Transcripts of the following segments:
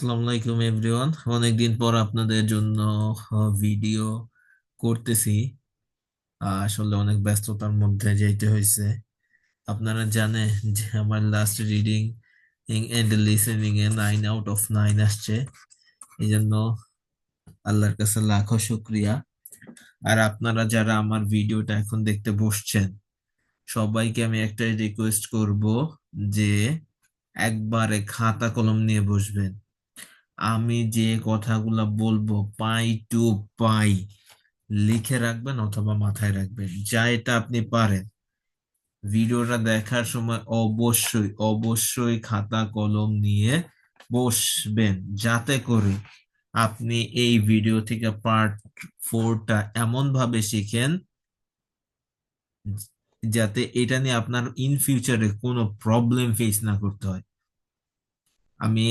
আসসালামু আলাইকুম এভরিওয়ান অনেকদিন পর আপনাদের জন্য ভিডিও করতেছি। আসলে অনেক ব্যস্ততার মধ্যে যাইতে হয়েছে আপনারা জানেন যে আমার লাস্ট রিডিং এন্ড লিসেনিং এ নাইন আউট অফ নাইন আসছে। এই জন্য আল্লাহর কাছে লাখো শুক্রিয়া। আর আপনারা যারা আমার ভিডিওটা এখন দেখতে বসছেন, সবাইকে আমি একটাই রিকোয়েস্ট করব যে একবারে খাতা কলম নিয়ে বসবেন। আমি যে কথাগুলো বলব, পাই টু পাই, লিখে রাখবেন অথবা মাথায় রাখবেন, যা এটা আপনি পারেন। ভিডিওটা দেখার সময় অবশ্যই অবশ্যই খাতা কলম নিয়ে বসবেন, যাতে করে আপনি এই ভিডিও থেকে পার্ট ফোরটা এমন ভাবে শিখেন, যাতে এটা নিয়ে আপনার ইন ফিউচারে কোনো প্রবলেম ফেস না করতে হয়। আমি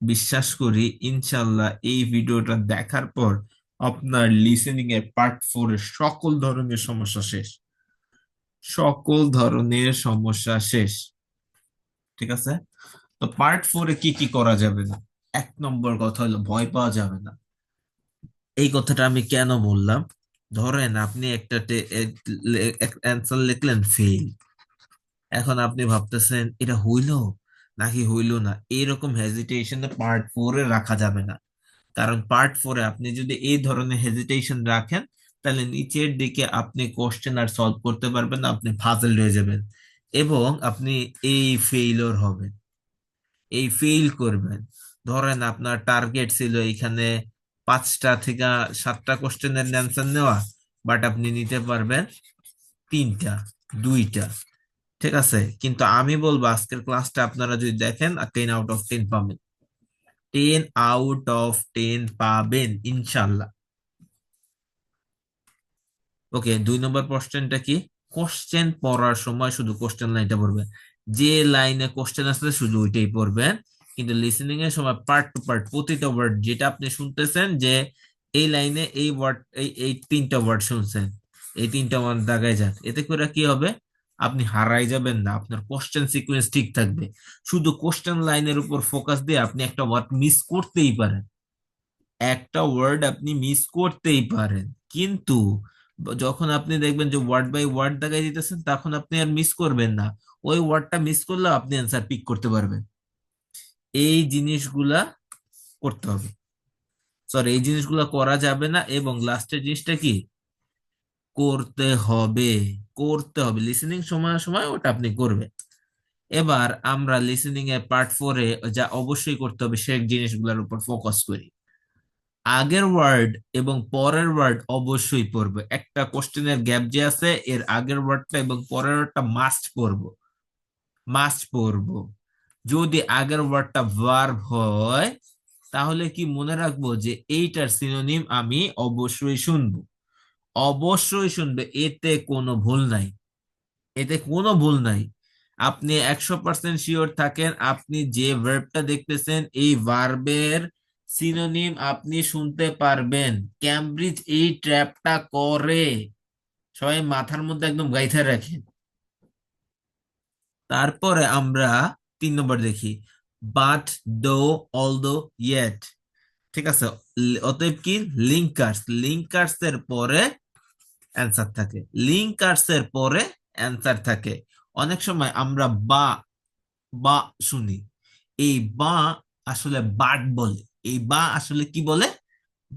বিশ্বাস করি ইনশাল্লাহ এই ভিডিওটা দেখার পর আপনার লিসেনিং এর পার্ট ফোর সকল ধরনের সমস্যা শেষ। সকল ধরনের সমস্যা শেষ। ঠিক আছে? তো পার্ট ফোরে কি কি করা যাবে না? এক নম্বর কথা হলো ভয় পাওয়া যাবে না। এই কথাটা আমি কেন বললাম? ধরেন আপনি একটা অ্যান্সার লিখলেন ফেল এখন আপনি ভাবতেছেন, এটা হইল? নাকি হইল না? এরকম হেজিটেশন পার্ট ফোরে রাখা যাবে না। কারণ পার্ট ফোরে আপনি যদি এই ধরনের হেজিটেশন রাখেন, তাহলে নিচের দিকে আপনি কোশ্চেন আর সলভ করতে পারবেন, আপনি ফাজল হয়ে যাবেন এবং আপনি এই ফেইলর হবেন। এই ফেইল করবেন। ধরেন আপনার টার্গেট ছিল এখানে পাঁচটা থেকে সাতটা কোশ্চেনের অ্যান্সার নেওয়া বাট আপনি নিতে পারবেন তিনটা, দুইটা। ঠিক আছে? কিন্তু আমি বলব আজকের ক্লাসটা আপনারা যদি দেখেন টেন আউট অফ টেন পাবেন। টেন আউট অফ টেন পাবেন ইনশাল্লাহ ওকে দুই নম্বর কোশ্চেনটা কি? কোশ্চেন পড়ার সময় শুধু কোশ্চেন লাইনটা পড়বেন। যে লাইনে কোশ্চেন আসলে শুধু ওইটাই পড়বেন। কিন্তু লিসেনিং এর সময় পার্ট টু পার্ট প্রতিটা ওয়ার্ড যেটা আপনি শুনতেছেন যে এই লাইনে এই ওয়ার্ড এই এই তিনটা ওয়ার্ড শুনছেন। এই তিনটা ওয়ার্ড দাগায় যান। এতে করে কি হবে? আপনি হারাই যাবেন না, আপনার কোশ্চেন সিকোয়েন্স ঠিক থাকবে। শুধু কোশ্চেন লাইনের উপর ফোকাস দিয়ে আপনি একটা ওয়ার্ড মিস করতেই পারেন। একটা ওয়ার্ড আপনি মিস করতেই পারেন। কিন্তু যখন আপনি দেখবেন যে ওয়ার্ড বাই ওয়ার্ড দেখাই দিতেছেন, তখন আপনি আর মিস করবেন না। ওই ওয়ার্ডটা মিস করলেও আপনি অ্যান্সার পিক করতে পারবেন। এই জিনিসগুলা করতে হবে। সরি এই জিনিসগুলা করা যাবে না। এবং লাস্টের জিনিসটা কি? করতে হবে করতে হবে। লিসেনিং সময় সময় ওটা আপনি করবেন। এবার আমরা লিসেনিং এর পার্ট ফোরে যা অবশ্যই করতে হবে সেই জিনিসগুলোর উপর ফোকাস করি। আগের ওয়ার্ড এবং পরের ওয়ার্ড অবশ্যই পড়বে। একটা কোশ্চেনের গ্যাপ যে আছে, এর আগের ওয়ার্ডটা এবং পরের ওয়ার্ডটা মাস্ট পড়ব। মাস্ট পড়ব। যদি আগের ওয়ার্ডটা ভার্ব হয়, তাহলে কি মনে রাখব যে এইটার সিনোনিম আমি অবশ্যই শুনব। অবশ্যই শুনবে, এতে কোনো ভুল নাই। এতে কোনো ভুল নাই। আপনি একশো পার্সেন্ট শিওর থাকেন, আপনি যে ভার্বটা দেখতেছেন, এই ভার্বের সিনোনিম আপনি শুনতে পারবেন। ক্যামব্রিজ এই ট্র্যাপটা করে। সবাই মাথার মধ্যে একদম গাইথা রাখেন তারপরে আমরা তিন নম্বর দেখি। বাট দো অল দো ইয়েট ঠিক আছে? অতএব কি? লিঙ্কার্স লিঙ্কার্স এর পরে অ্যান্সার থাকে। লিঙ্কার্স এর পরে অ্যান্সার থাকে। অনেক সময় আমরা বা বা শুনি। এই বা আসলে বাট বলে। এই বা আসলে কি বলে?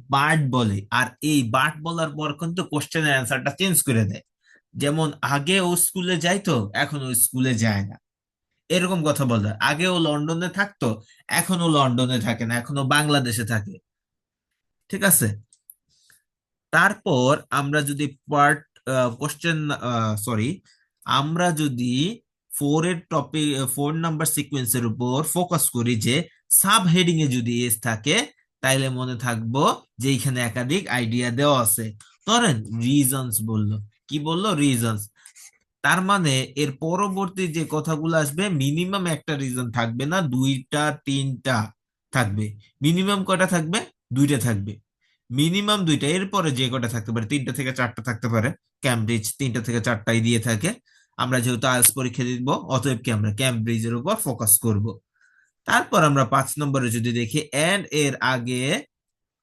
বাট বলে। আর এই বাট বলার পর কিন্তু কোশ্চেনের অ্যান্সারটা চেঞ্জ করে দেয়। যেমন, আগে ও স্কুলে যাইতো, এখন ও স্কুলে যায় না। এরকম কথা বলে। আগে ও লন্ডনে থাকতো, এখন ও লন্ডনে থাকে না, এখন ও বাংলাদেশে থাকে। ঠিক আছে? তারপর আমরা যদি পার্ট কোশ্চেন সরি আমরা যদি ফোর এর টপিক ফোর নাম্বার সিকোয়েন্সের উপর ফোকাস করি যে সাব হেডিং এ যদি এস থাকে, তাইলে মনে থাকব যে এখানে একাধিক আইডিয়া দেওয়া আছে। ধরেন রিজনস বলল। কি বলল? রিজনস তার মানে এর পরবর্তী যে কথাগুলো আসবে মিনিমাম একটা রিজন থাকবে না, দুইটা, তিনটা থাকবে। মিনিমাম কটা থাকবে? দুইটা থাকবে। মিনিমাম দুইটা, এরপরে যে কটা থাকতে পারে, তিনটা থেকে চারটা থাকতে পারে। ক্যামব্রিজ তিনটা থেকে চারটাই দিয়ে থাকে। আমরা যেহেতু আইএলস পরীক্ষা দিব, অতএব কি আমরা ক্যামব্রিজের উপর ফোকাস করব। তারপর আমরা পাঁচ নম্বরে যদি দেখি এন্ড এর আগে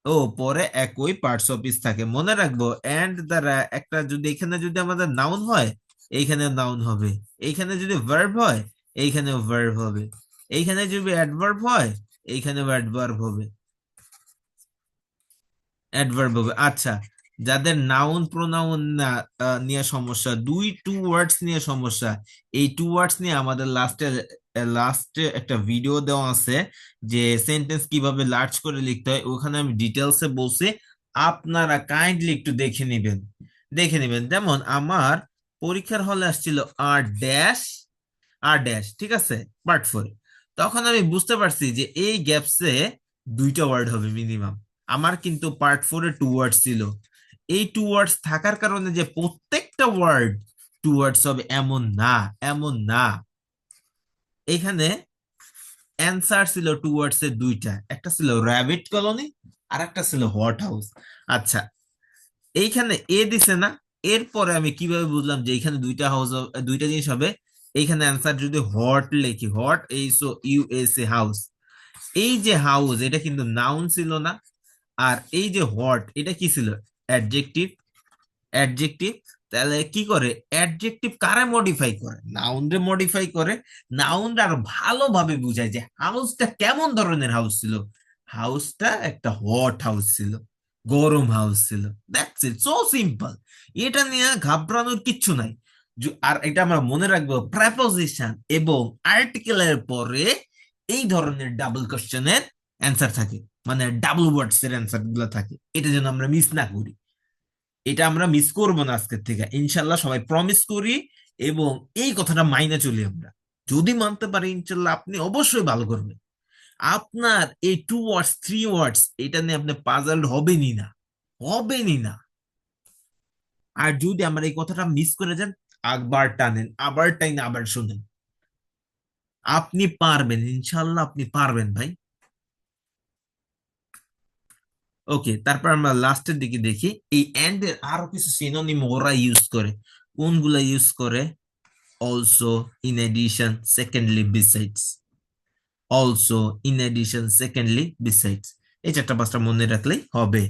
ও পরে একই পার্টস অফ স্পিচ থাকে। মনে রাখব এন্ড দ্বারা একটা যদি, এখানে যদি আমাদের নাউন হয়, এইখানে নাউন হবে। এইখানে যদি ভার্ব হয়, এইখানেও ভার্ব হবে। এইখানে যদি অ্যাডভার্ব হয়, এইখানেও অ্যাডভার্ব হবে। অ্যাডভার্ব হবে। আচ্ছা যাদের নাউন প্রোনাউন না নিয়ে সমস্যা, দুই টু ওয়ার্ডস নিয়ে সমস্যা, এই টু ওয়ার্ডস নিয়ে আমাদের লাস্টে লাস্টে একটা ভিডিও দেওয়া আছে যে সেন্টেন্স কীভাবে লার্জ করে লিখতে হয়, ওখানে আমি ডিটেলসে বলছি, আপনারা কাইন্ডলি একটু দেখে নেবেন। দেখে নেবেন। যেমন আমার পরীক্ষার হলে আসছিল আর ড্যাশ আর ড্যাশ ঠিক আছে? পার্ট ফোর তখন আমি বুঝতে পারছি যে এই গ্যাপসে দুইটা ওয়ার্ড হবে মিনিমাম আমার কিন্তু পার্ট ফোরে টু ওয়ার্ডস ছিল। এই টু ওয়ার্ডস থাকার কারণে যে প্রত্যেকটা ওয়ার্ড টু ওয়ার্ডস হবে, এমন না এমন না। এখানে অ্যান্সার ছিল টু ওয়ার্ডস এর দুইটা, একটা ছিল র্যাবিট কলোনি আর একটা ছিল হট হাউস আচ্ছা এইখানে এ দিছে না, এরপরে আমি কীভাবে বুঝলাম যে এইখানে দুইটা হাউস দুইটা জিনিস হবে? এইখানে অ্যান্সার যদি হট লিখি হট এইসো ইউএসএ হাউস এই যে হাউস এটা কিন্তু নাউন ছিল না আর এই যে হট এটা কি ছিল? অ্যাডজেক্টিভ অ্যাডজেক্টিভ তাহলে কি করে? অ্যাডজেক্টিভ কারে মডিফাই করে? নাউন রে মডিফাই করে। নাউন আর ভালোভাবে বুঝায় যে হাউসটা কেমন ধরনের হাউস ছিল? হাউসটা একটা হট হাউস ছিল, গরম হাউস ছিল। দ্যাটস ইট সো সিম্পল এটা নিয়ে ঘাবড়ানোর কিচ্ছু নাই। আর এটা আমরা মনে রাখব প্রেপোজিশন এবং আর্টিকেলের পরে এই ধরনের ডাবল কোশ্চেনের অ্যান্সার থাকে। মানে ডাবল ওয়ার্ডস এর অ্যান্সারগুলো থাকে। এটা যেন আমরা মিস না করি। এটা আমরা মিস করব না আজকের থেকে। ইনশাল্লাহ সবাই প্রমিস করি এবং এই কথাটা মাইনে চলি আমরা। যদি মানতে পারি ইনশাল্লাহ আপনি অবশ্যই ভালো করবেন। আপনার এই টু ওয়ার্ডস থ্রি ওয়ার্ডস এটা নিয়ে আপনি পাজলড হবেনই না। হবেনই না। আর যদি আমরা এই কথাটা মিস করে যান, একবার টানেন, আবার টাইন, আবার শুনেন। আপনি পারবেন, ইনশাল্লাহ আপনি পারবেন ভাই। ওকে তারপর আমরা লাস্টের দিকে দেখি। এই এন্ড এর আরও কিছু সিনোনিম ওরা ইউজ করে। কোনগুলা ইউজ করে? Also in addition secondly besides also in addition secondly besides এই চারটা পাঁচটা মনে রাখলেই হবে।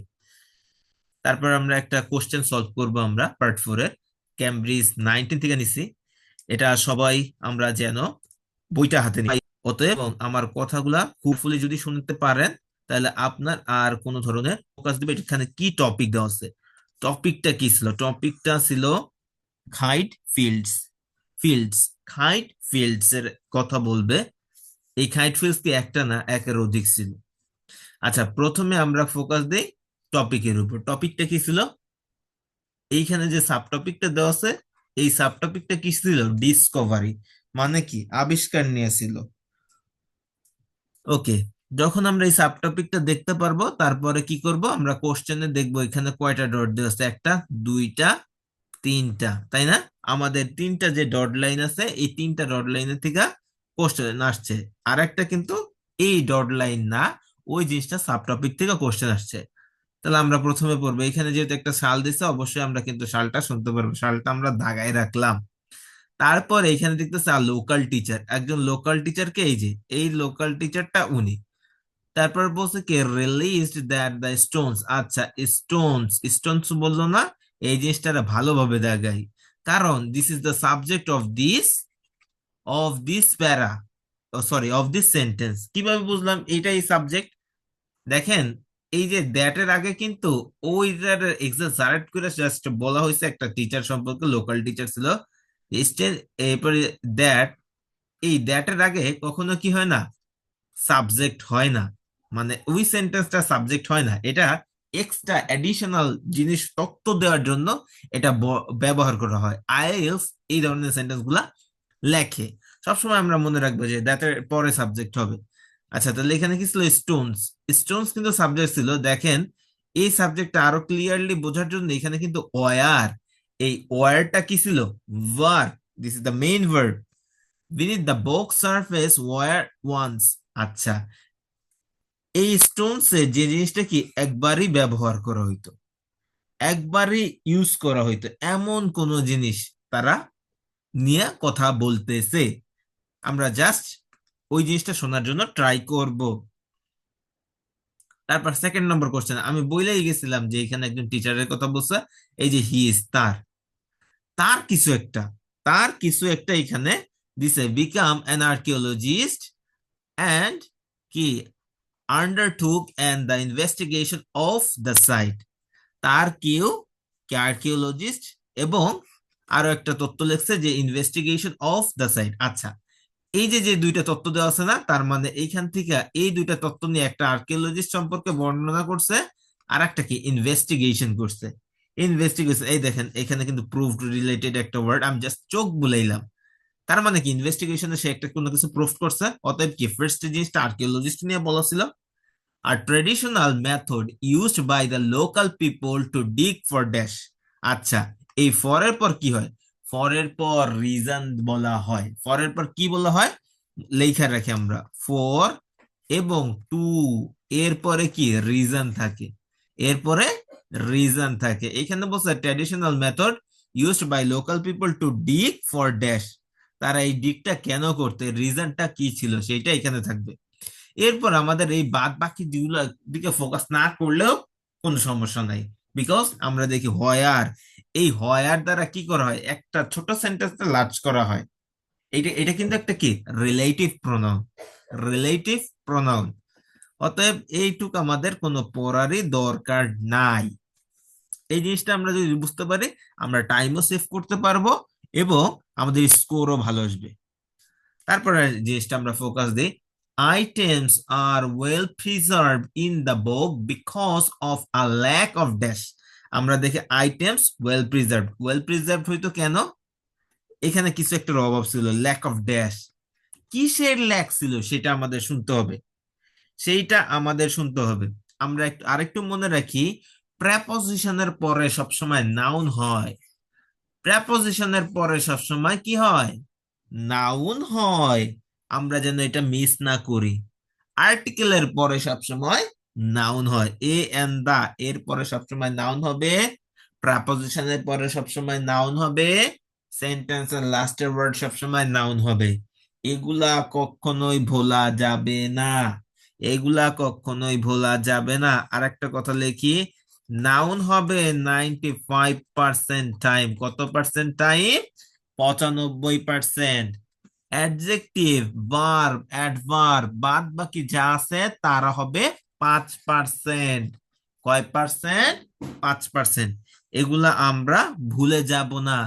তারপর আমরা একটা কোশ্চেন সলভ করব আমরা পার্ট ফোর এর। ক্যামব্রিজ নাইনটিন থেকে নিছি। এটা সবাই আমরা যেন বইটা হাতে নিই। অতএব আমার কথাগুলা হোপফুলি যদি শুনতে পারেন তাহলে আপনার আর কোন ধরনের ফোকাস দিবে? এখানে কি টপিক দেওয়া আছে? টপিকটা কি ছিল? টপিকটা ছিল kite fields fields kite fields এর কথা বলবে। এই খাইট ফিল্ডস কি একটা না একের অধিক ছিল? আচ্ছা প্রথমে আমরা ফোকাস দেই টপিকের উপর। টপিকটা কি ছিল? এইখানে যে সাব টপিকটা দেওয়া আছে, এই সাব টপিকটা কি ছিল? ডিসকভারি মানে কি? আবিষ্কার নিয়েছিল। ওকে যখন আমরা এই সাব টপিকটা দেখতে পারব, তারপরে কি করব? আমরা কোশ্চেনে দেখব এখানে কয়টা ডট দেওয়া আছে? একটা, দুইটা, তিনটা, তাই না? আমাদের তিনটা যে ডট লাইন আছে, এই তিনটা ডট লাইনের থেকে কোশ্চেন আসছে। আর একটা কিন্তু এই ডট লাইন না, ওই জিনিসটা সাব টপিক থেকে কোশ্চেন আসছে। তাহলে আমরা প্রথমে পড়ব। এখানে যেহেতু একটা শাল দিছে, অবশ্যই আমরা কিন্তু শালটা শুনতে পারব। শালটা আমরা দাগায় রাখলাম। তারপর এখানে দেখতেছে লোকাল টিচার একজন লোকাল টিচারকে এই যে, এই লোকাল টিচারটা উনি। তারপর বলছে কি রিলিজড দ্যাট দ্য স্টোনস আচ্ছা স্টোনস স্টোনস বলল না, এই জিনিসটা ভালোভাবে দেখাই। কারণ this is the subject of this of this para sorry of this sentence কীভাবে বুঝলাম? এটাই সাবজেক্ট দেখেন, এই যে দ্যাটের আগে কিন্তু ওইটার এক্সাজারেট করে জাস্ট বলা হয়েছে একটা টিচার সম্পর্কে লোকাল টিচার ছিল। এরপরে দ্যাট এই দ্যাটের আগে কখনো কি হয় না? সাবজেক্ট হয় না। মানে ওই সেন্টেন্সটা সাবজেক্ট হয় না। এটা এক্সট্রা অ্যাডিশনাল জিনিস তত্ত্ব দেওয়ার জন্য এটা ব্যবহার করা হয়। আইএলস এই ধরনের সেন্টেন্সগুলা লেখে। সবসময় আমরা মনে রাখব যে দ্যাটের পরে সাবজেক্ট হবে। আচ্ছা তাহলে এখানে কি ছিল? স্টোনস স্টোনস কিন্তু সাবজেক্ট ছিল। দেখেন, এই সাবজেক্টটা আরও ক্লিয়ারলি বোঝার জন্য এখানে কিন্তু ওয়ার এই ওয়ারটা কি ছিল? ভার this is the main verb beneath the box surface were once আচ্ছা এই স্টোনস যে জিনিসটা কি একবারই ব্যবহার করা হইতো, একবারই ইউজ করা হইতো, এমন কোন জিনিস তারা নিয়ে কথা বলতেছে। আমরা জাস্ট ওই জিনিসটা শোনার জন্য ট্রাই করব। তারপর সেকেন্ড নম্বর কোশ্চেন আমি বইলেই গেছিলাম যে এখানে একজন টিচারের কথা বলছে, এই যে হি ইজ তার। তার কিছু একটা, তার কিছু একটা এখানে দিছে বিকাম অ্যান আর্কিওলজিস্ট অ্যান্ড কি undertook and the investigation of the site তার কেউ আর্কিওলজিস্ট এবং আরও একটা তথ্য লিখছে যে ইনভেস্টিগেশন অফ দ্য সাইট আচ্ছা এই যে যে দুইটা তথ্য দেওয়া আছে না, তার মানে এইখান থেকে এই দুইটা তথ্য নিয়ে একটা আর্কিওলজিস্ট সম্পর্কে বর্ণনা করছে আর একটা কি? ইনভেস্টিগেশন করছে। ইনভেস্টিগেশন এই দেখেন, এখানে কিন্তু প্রুফ রিলেটেড একটা ওয়ার্ড আমি জাস্ট চোখ বুলাইলাম। তার মানে কি? ইনভেস্টিগেশনে সে একটা কোনো কিছু প্রুফ করছে। অতএব কি? ফার্স্ট জিনিসটা আর্কিওলজিস্ট নিয়ে বলা ছিল। আর traditional method used by the local people to dig for dash আচ্ছা এই ফরের পর কি হয়? ফরের পর রিজন বলা হয়। ফরের পর কি বলা হয়? লেখা রাখি আমরা। ফর এবং টু এরপরে কি? রিজন থাকে। এরপরে রিজন থাকে। এখানে বলছে traditional method used by local people to dig for dash তারা এই ডিগটা কেন করতে? রিজনটা কি ছিল? সেটা এখানে থাকবে। এরপর আমাদের এই বাদ বাকি যেগুলো দিকে ফোকাস না করলেও কোনো সমস্যা নাই। বিকজ আমরা দেখি হয়ার এই হয়ার দ্বারা কি করা হয়? একটা ছোট সেন্টেন্স লার্জ করা হয়। এটা এটা কিন্তু একটা কি? রিলেটিভ প্রোনাউন রিলেটিভ প্রোনাউন অতএব এইটুক আমাদের কোনো পড়ারই দরকার নাই। এই জিনিসটা আমরা যদি বুঝতে পারি, আমরা টাইমও সেভ করতে পারব। এবং আমাদের স্কোরও ভালো আসবে। তারপরে জিনিসটা আমরা ফোকাস দিই items are well preserve in the book because of a lack of dash আমরা দেখি items well preserve well preserve হইতো কেন? এখানে কিছু একটা অভাব ছিল ল্যাক অফ ড্যাশ কিসের ল্যাক ছিল সেটা আমাদের শুনতে হবে। সেইটা আমাদের শুনতে হবে। আমরা একটু আরেকটু মনে রাখি প্রেপোজিশনের পরে সবসময় নাউন হয়। প্রেপোজিশনের পরে সবসময় কি হয়? নাউন হয়। আমরা যেন এটা মিস না করি। আর্টিকেলের পরে সবসময় নাউন হয়। এ এন দা এর পরে সবসময় নাউন হবে। প্রাপোজিশনের পরে সবসময় নাউন হবে। সেন্টেন্সের লাস্টের ওয়ার্ড সবসময় নাউন হবে। এগুলা কখনোই ভোলা যাবে না। এগুলা কখনোই ভোলা যাবে না। আর একটা কথা লিখি। নাউন হবে নাইনটি ফাইভ পার্সেন্ট টাইম। কত পার্সেন্ট টাইম? পঁচানব্বই পার্সেন্ট। অ্যাডজেক্টিভ, ভার্ব, অ্যাডভার্ব বাদ বাকি যা আছে তারা হবে পাঁচ পার্সেন্ট। কয় পার্সেন্ট? পাঁচ পার্সেন্ট। এগুলা আমরা ভুলে যাব না।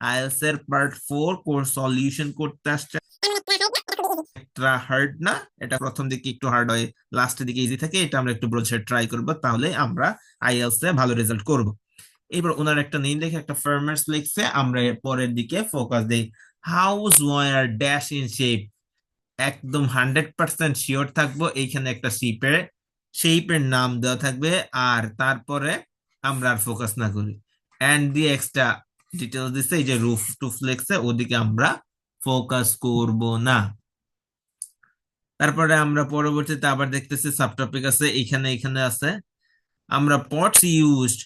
আইএলস এর পার্ট ফোর কোর্স সলিউশন করতে আসছে এটা হার্ড না, এটা প্রথম দিকে একটু হার্ড হয় লাস্টের দিকে ইজি থাকে, এটা আমরা একটু বোঝার ট্রাই করব, তাহলে আমরা আইএলস এ ভালো রেজাল্ট করব। এবার ওনার একটা নেম লিখে একটা ফার্মার্স লিখছে, আমরা পরের দিকে ফোকাস দেই। House were dash in shape একদম হান্ড্রেড পার্সেন্ট শিওর থাকব, এইখানে একটা শিপের শেপের নাম দেওয়া থাকবে, আর তারপরে আমরা আর ফোকাস না করি। অ্যান্ড দিয়ে এক্সট্রা ডিটেলস দিচ্ছে এই যে রুফ টুফ লেখছে, ওদিকে আমরা ফোকাস করব না। তারপরে আমরা পরবর্তীতে আবার দেখতেছি সাবটপিক আছে এখানে এখানে আছে। আমরা pots used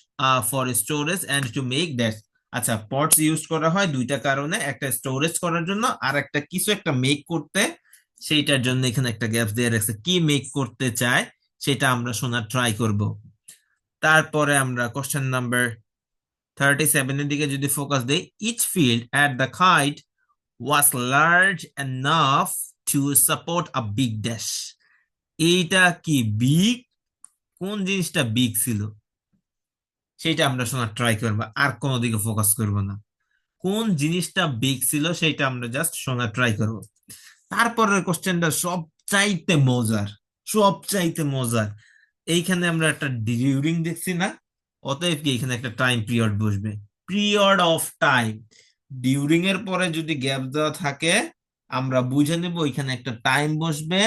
for storage and to make that আচ্ছা পটস ইউজ করা হয় দুইটা কারণে, একটা স্টোরেজ করার জন্য আর একটা কিছু একটা মেক করতে। সেইটার জন্য এখানে একটা গ্যাপ দিয়ে রাখছে। কি মেক করতে চায়, সেটা আমরা শোনার ট্রাই করব। তারপরে আমরা কোশ্চেন নাম্বার থার্টি সেভেনের দিকে যদি ফোকাস দেই each field at the kite was large enough to support a big dash এইটা কি বিগ কোন জিনিসটা বিগ ছিল? সেটা আমরা শোনার ট্রাই করব, আর কোনো দিকে ফোকাস করব না। কোন জিনিসটা বিগ ছিল সেটা আমরা জাস্ট শোনার ট্রাই করব। তারপরের কোশ্চেনটা সব চাইতে মজার সব চাইতে মজার। এইখানে আমরা একটা ডিউরিং দেখছি না? অতএব কি এখানে একটা টাইম পিরিয়ড বসবে। পিরিয়ড অফ টাইম ডিউরিং এর পরে যদি গ্যাপ দেওয়া থাকে আমরা বুঝে নেব ওইখানে একটা টাইম বসবে,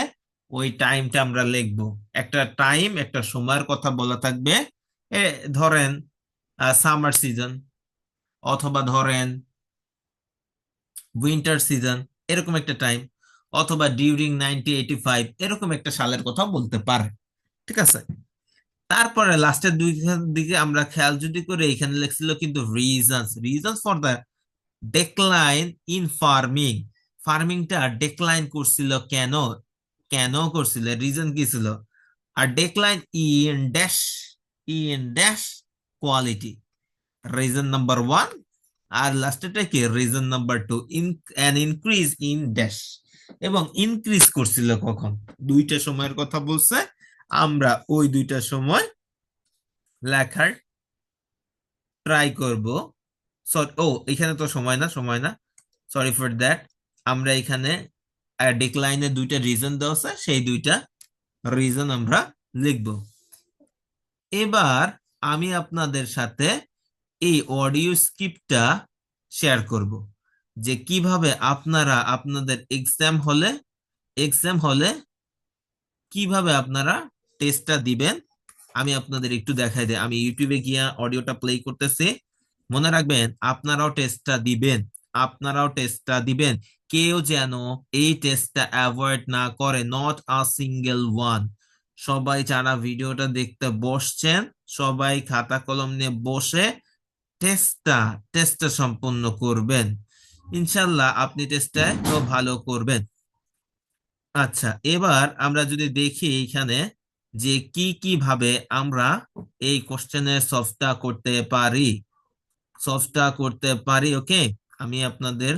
ওই টাইমটা আমরা লিখব। একটা টাইম একটা সময়ের কথা বলা থাকবে। এ, ধরেন সামার সিজন অথবা ধরেন উইন্টার সিজন এরকম একটা টাইম অথবা ডিউরিং নাইনটি এইটি ফাইভ এরকম একটা সালের কথা বলতে পারে। ঠিক আছে? তারপরে লাস্টের দুই দিকে আমরা খেয়াল যদি করে, এখানে লিখছিল কিন্তু reasons reasons for the decline in farming ফার্মিংটা decline করছিল কেন? কেন করছিল? রিজন কি ছিল? আর decline in dash in dash quality reason number one আর লাস্টেটা কি? Reason number two in an increase in dash এবং ইনক্রিজ করছিল কখন? দুইটা সময়ের কথা বলছে। আমরা ওই দুইটা সময় লেখার ট্রাই করব। সরি ও এখানে তো সময় না সময় না। সরি ফর দ্যাট আমরা এখানে ডিক্লাইনের দুইটা রিজন দেওয়া আছে, সেই দুইটা রিজন আমরা লিখব। এবার আমি আপনাদের সাথে এই অডিও স্ক্রিপ্টটা শেয়ার করব, যে কীভাবে আপনারা আপনাদের এক্সাম হলে এক্সাম হলে কীভাবে আপনারা টেস্টটা দিবেন, আমি আপনাদের একটু দেখাই দিই। আমি ইউটিউবে গিয়া অডিওটা প্লে করতেছি। মনে রাখবেন, আপনারাও টেস্টটা দিবেন, আপনারাও টেস্টটা দিবেন। কেউ যেন এই টেস্টটা অ্যাভয়েড না করে নট আ সিঙ্গেল ওয়ান সবাই যারা ভিডিওটা দেখতে বসছেন, সবাই খাতা কলম নিয়ে বসে টেস্টটা টেস্টটা সম্পন্ন করবেন। ইনশাল্লাহ আপনি টেস্টটা ভালো করবেন। আচ্ছা এবার আমরা যদি দেখি এখানে যে কি কি ভাবে আমরা এই কোশ্চেনের সফটটা করতে পারি। সফটটা করতে পারি ওকে আমি আপনাদের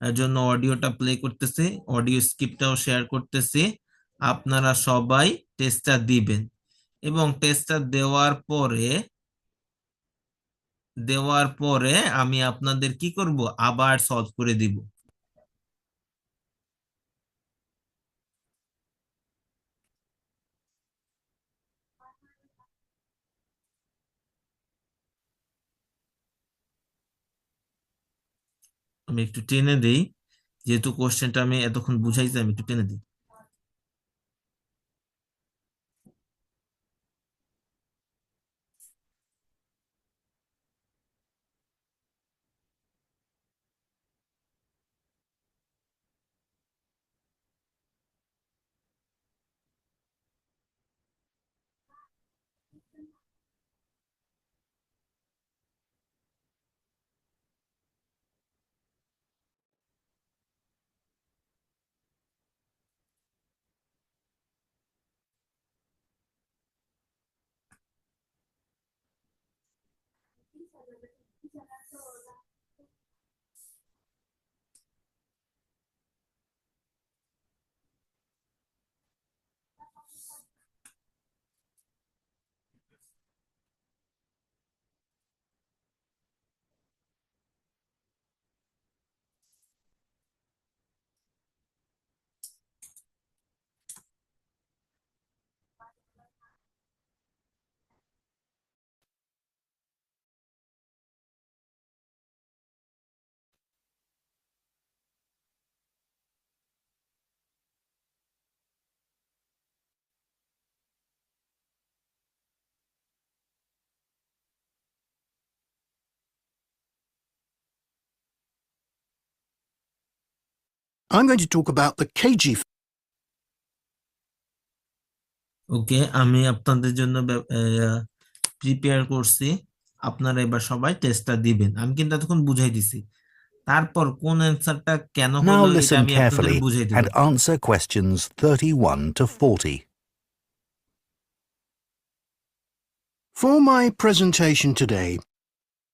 জন্য অডিওটা প্লে করতেছি অডিও স্ক্রিপ্টটাও শেয়ার করতেছি। আপনারা সবাই টেস্টটা দিবেন। এবং টেস্টটা দেওয়ার পরে দেওয়ার পরে আমি আপনাদের কি করব? আবার সলভ করে দিব। আমি একটু টেনে দেই। যেহেতু কোশ্চেনটা আমি এতক্ষণ বুঝাইছি আমি একটু টেনে দিই। 对，对，对，一千单。I'm going to talk about the KG ওকে আমি আপনাদের জন্য প্রিপেয়ার করছি আপনারা এবার সবাই টেস্টটা দিবেন আমি কিন্তু এতক্ষণ বুঝাই দিছি তারপর কোন অ্যান্সারটা কেন Now হলো এটা listen আমি আপনাদের carefully বুঝাই দিব and answer questions 31 to 40. For my presentation today,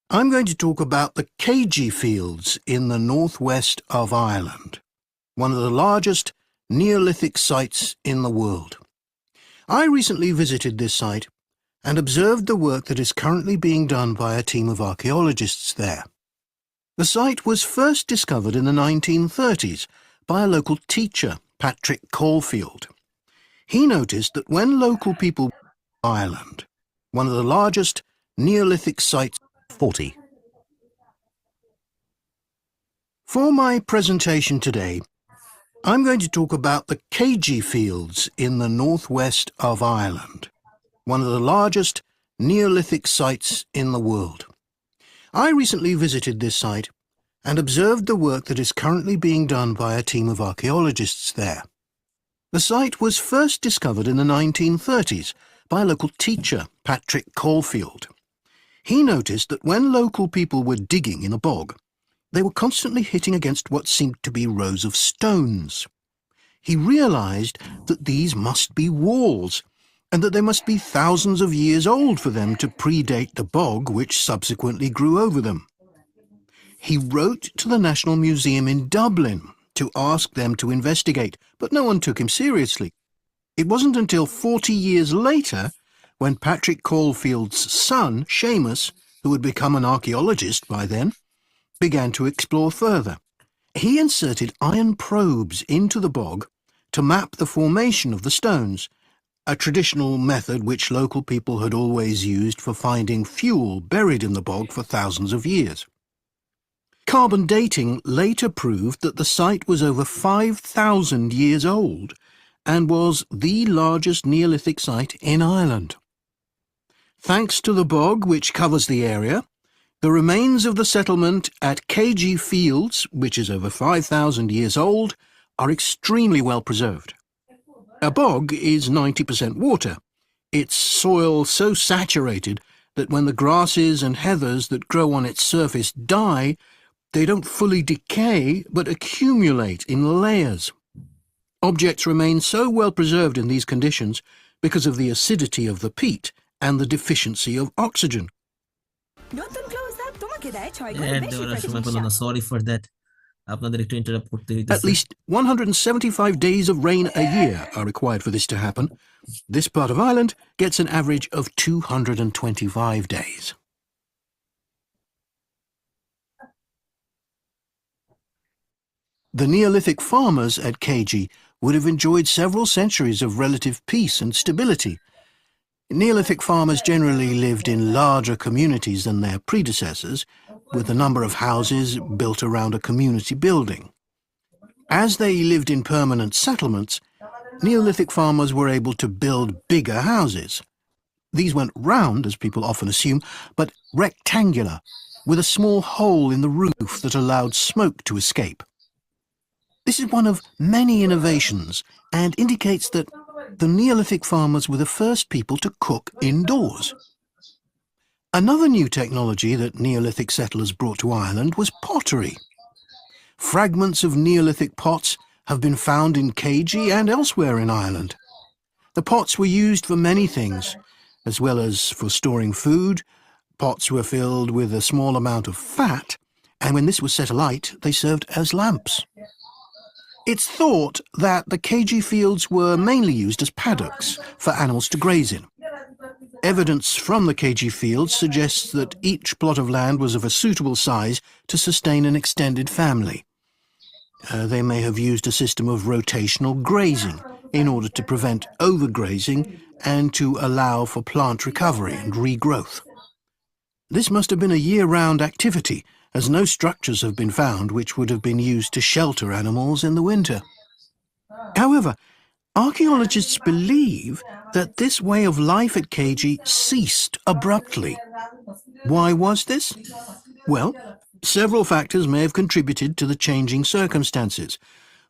I'm going to talk about the KG fields in the northwest of Ireland, one of the largest Neolithic sites in the world. I recently visited this site and observed the work that is currently being done by a team of archaeologists there. The site was first discovered in the 1930s by a local teacher, Patrick Caulfield. He noticed that when local people Ireland, one of the largest Neolithic sites 40. For my presentation today, I'm going to talk about the KG fields in the northwest of Ireland, one of the largest Neolithic sites in the world. I recently visited this site and observed the work that is currently being done by a team of archaeologists there. The site was first discovered in the 1930s by a local teacher, Patrick Caulfield. He noticed that when local people were digging in a bog, they were constantly hitting against what seemed to be rows of stones. He realized that these must be walls, and that they must be thousands of years old for them to predate the bog which subsequently grew over them. He wrote to the National Museum in Dublin to ask them to investigate, but no one took him seriously. It wasn't until 40 years later, when Patrick Caulfield's son, Seamus, who had become an archaeologist by then, began to explore further. He inserted iron probes into the bog to map the formation of the stones, a traditional method which local people had always used for finding fuel buried in the bog for thousands of years. Carbon dating later proved that the site was over 5,000 years old and was the largest Neolithic site in Ireland. Thanks to the bog which covers the area, the remains of the settlement at KG Fields, which is over 5,000 years old, are extremely well preserved. A bog is 90% water, its soil so saturated that when the grasses and heathers that grow on its surface die, they don't fully decay but accumulate in layers. Objects remain so well preserved in these conditions because of the acidity of the peat and the deficiency of oxygen. Not close up তোমাকে দেয় ছয় গুণ add বেশি দেওয়ার সময় পেল প্রতিহিংসা। না সরি ফর দ্যাট আপনাদের একটু ইন্টারাপ্ট করতে At হইতেছে least 175 days of rain a year are required for this to happen. This part of Ireland gets an average of 225 days. The Neolithic farmers at KG would have enjoyed several centuries of relative peace and stability. Neolithic farmers generally lived in larger communities than their predecessors, with a number of houses built around a community building. As they lived in permanent settlements, Neolithic farmers were able to build bigger houses. These weren't round, as people often assume, but rectangular, with a small hole in the roof that allowed smoke to escape. This is one of many innovations and indicates that the Neolithic farmers were the first people to cook indoors. Another new technology that Neolithic settlers brought to Ireland was pottery. Fragments of Neolithic pots have been found in Kagi and elsewhere in Ireland. The pots were used for many things, as well as for storing food. Pots were filled with a small amount of fat, and when this was set alight, they served as lamps. It's thought that the KG fields were mainly used as paddocks for animals to graze in. Evidence from the KG fields suggests that each plot of land was of a suitable size to sustain an extended family. Uh, they may have used a system of rotational grazing in order to prevent overgrazing and to allow for plant recovery and regrowth. This must have been a year-round activity, as no structures have been found which would have been used to shelter animals in the winter. However, archaeologists believe that this way of life at KG ceased abruptly. Why was this? Well, several factors may have contributed to the changing circumstances.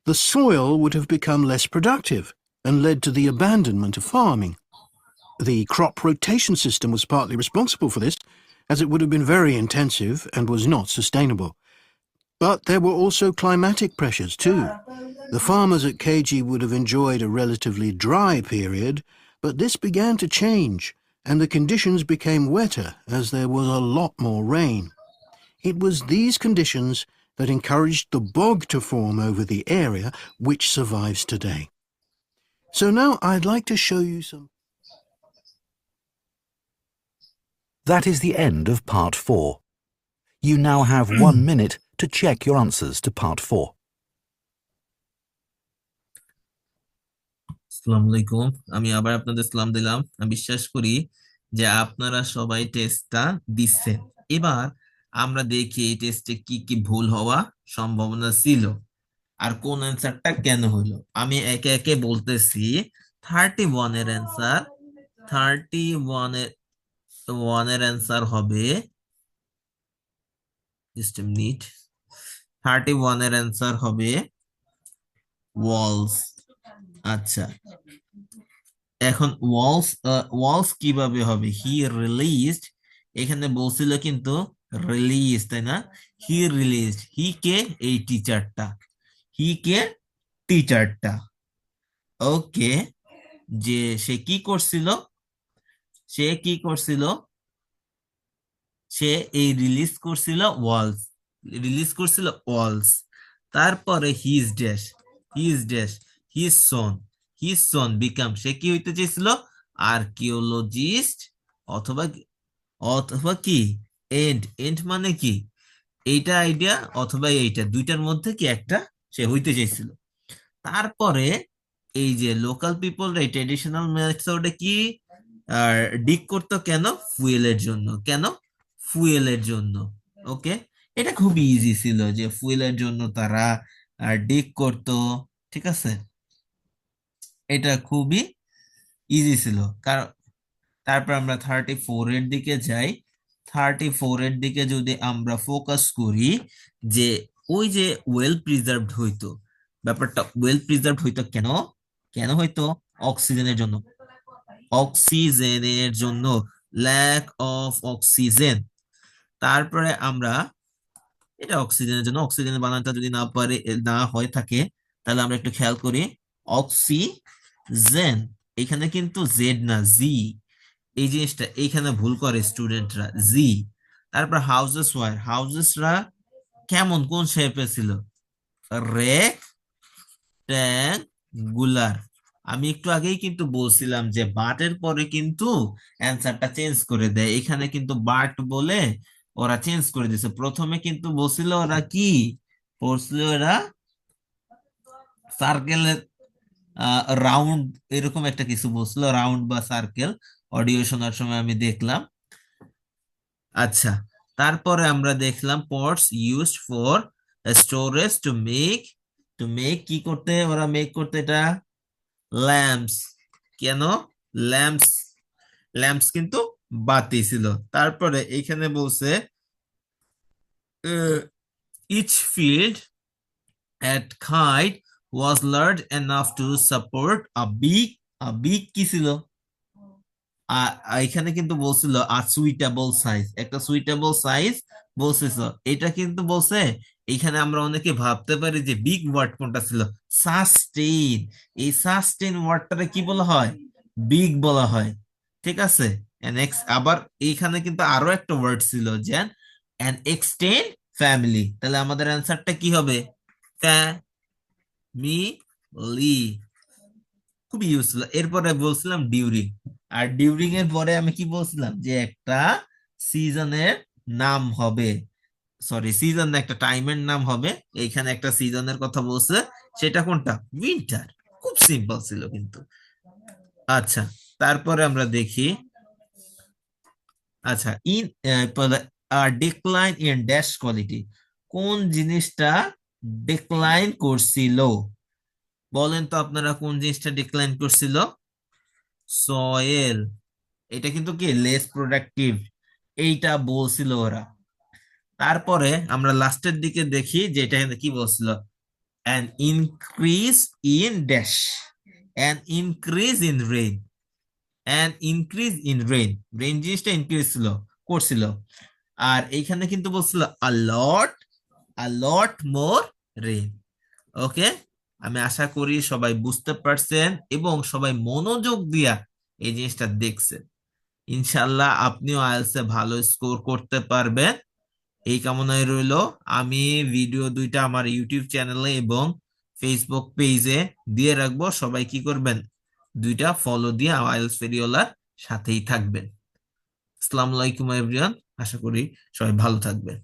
The soil would have become less productive and led to the abandonment of farming. The crop rotation system was partly responsible for this, as it would have been very intensive and was not sustainable. But there were also climatic pressures too. The farmers at KG would have enjoyed a relatively dry period, but this began to change, and the conditions became wetter as there was a lot more rain. It was these conditions that encouraged the bog to form over the area which survives today. So now I'd like to show you some. That is the end of part four. You now have one minute to check your answers to part four. আসসালামু আলাইকুম। আমি আবার আপনাদের সালাম দিলাম। আমি বিশ্বাস করি যে আপনারা সবাই টেস্টটা দিচ্ছেন। এবার আমরা দেখি এই টেস্টে কি কি ভুল হওয়া সম্ভাবনা ছিল আর কোন অ্যান্সারটা কেন হইল আমি একে একে বলতেছি। থার্টি ওয়ানের অ্যান্সার থার্টি ওয়ানের ওয়ানের অ্যান্সার হবে জাস্ট মিনিট থার্টি ওয়ানের অ্যান্সার হবে ওয়ালস আচ্ছা এখন ওয়ালস ওয়ালস কীভাবে হবে? হি রিলিজড এখানে বলছিল কিন্তু রিলিজ তাই না? হি রিলিজ হি কে? এই টিচারটা হি কে? টিচারটা ওকে যে সে কি করছিল? সে কি করছিল? সে এই রিলিজ করছিল ওয়ালস রিলিজ করছিল ওয়ালস তারপরে his dash his dash his son his son became সে কি হইতে চেয়েছিল আর্কিওলজিস্ট অথবা অথবা কি? এন্ড এন্ড মানে কি? এইটা আইডিয়া অথবা এইটা, দুইটার মধ্যে কি একটা সে হইতে চাইছিল। তারপরে এই যে লোকাল পিপল এই ট্রেডিশনাল মেথডে কি আর ডিক করতো কেন? ফুয়েলের জন্য। কেন? ফুয়েলের জন্য। ওকে? এটা খুব ইজি ছিল যে ফুয়েলের জন্য তারা ডিক করতো, ঠিক আছে? এটা খুবই ইজি ছিল। কারণ, তারপর আমরা থার্টি ফোর এর দিকে যাই। থার্টি ফোর এর দিকে যদি আমরা ফোকাস করি যে ওই যে ওয়েল প্রিজার্ভড হইতো, ব্যাপারটা ওয়েল প্রিজার্ভড হইতো কেন? কেন হইতো? অক্সিজেনের জন্য। অক্সিজেনের জন্য ল্যাক অফ অক্সিজেন তারপরে আমরা এটা অক্সিজেনের জন্য, অক্সিজেনের বানানটা যদি না পারে, না হয় থাকে, তাহলে আমরা একটু খেয়াল করি, অক্সিজেন, এখানে কিন্তু জেড না জি এই জিনিসটা এইখানে ভুল করে স্টুডেন্টরা জি তারপর হাউজেস ওয়ার হাউজেসরা কেমন, কোন শেপে ছিল? রেক্ট্যাঙ্গুলার আমি একটু আগেই কিন্তু বলছিলাম যে বাটের পরে কিন্তু অ্যান্সারটা চেঞ্জ করে দেয়। এখানে কিন্তু বাট বলে ওরা চেঞ্জ করে দিয়েছে। প্রথমে কিন্তু বলছিল ওরা কি? বলছিল ওরা সার্কেলের রাউন্ড এরকম একটা কিছু বলছিল রাউন্ড বা সার্কেল অডিও শোনার সময় আমি দেখলাম। আচ্ছা তারপরে আমরা দেখলাম pots used for storage to make to make কি করতে, ওরা মেক করতে এটা ল্যাম্পস। কেন? ল্যাম্পস ল্যাম্পস কিন্তু বাতি ছিল। তারপরে এইখানে বলছে each field at kite was large enough to support a big a big কি ছিল? আ- আ- এখানে কিন্তু বলছিল আ সুইটেবল সাইজ একটা সুইটেবল সাইজ বলছিল এটা কিন্তু বলছে এখানে আমরা অনেকে ভাবতে পারি যে বিগ ওয়ার্ড কোনটা ছিল? সাস্টেইন এই সাস্টেইন ওয়ার্ডটারে কি বলা হয়? বিগ বলা হয়। ঠিক আছে? আবার এইখানে কিন্তু আরও একটা ওয়ার্ড ছিল যে an extend ফ্যামিলি তাহলে আমাদের অ্যান্সারটা কি হবে? ফ্যামিলি খুবই ইউজফুল এরপরে বলছিলাম ডিউরিং আর ডিউরিং এর পরে আমি কি বলছিলাম? যে একটা সিজনের নাম হবে। সরি সিজন একটা টাইমের নাম হবে। এইখানে একটা সিজনের কথা বলছে। সেটা কোনটা? উইন্টার খুব সিম্পল ছিল কিন্তু। আচ্ছা তারপরে আমরা দেখি। আচ্ছা in decline in dash quality কোন জিনিসটা ডিক্লাইন করছিল? বলেন তো আপনারা কোন জিনিসটা ডিক্লাইন করছিল? সয়েল এটা কিন্তু কি? লেস প্রোডাক্টিভ এইটা বলছিল ওরা। তারপরে আমরা লাস্টের দিকে দেখি যে এটা কি বলছিল? An increase in dash an increase in rain. An increase in rain. Rain জিনিসটা ইনক্রিজ ছিল, করছিল। আর এইখানে কিন্তু বলছিল, a lot a lot more rain. ওকে আমি আশা করি সবাই বুঝতে পারছেন এবং সবাই মনোযোগ দিয়া এই জিনিসটা দেখছেন। ইনশাল্লাহ আপনিও আইএলস ভালো স্কোর করতে পারবেন। এই কামনায় রইল। আমি ভিডিও দুইটা আমার ইউটিউব চ্যানেলে এবং ফেসবুক পেজে দিয়ে রাখব। সবাই কি করবেন? দুইটা ফলো দিয়ে আইএলস ফেরিওলার সাথেই থাকবেন। আসসালামু আলাইকুম এভরিওয়ান আশা করি সবাই ভালো থাকবেন।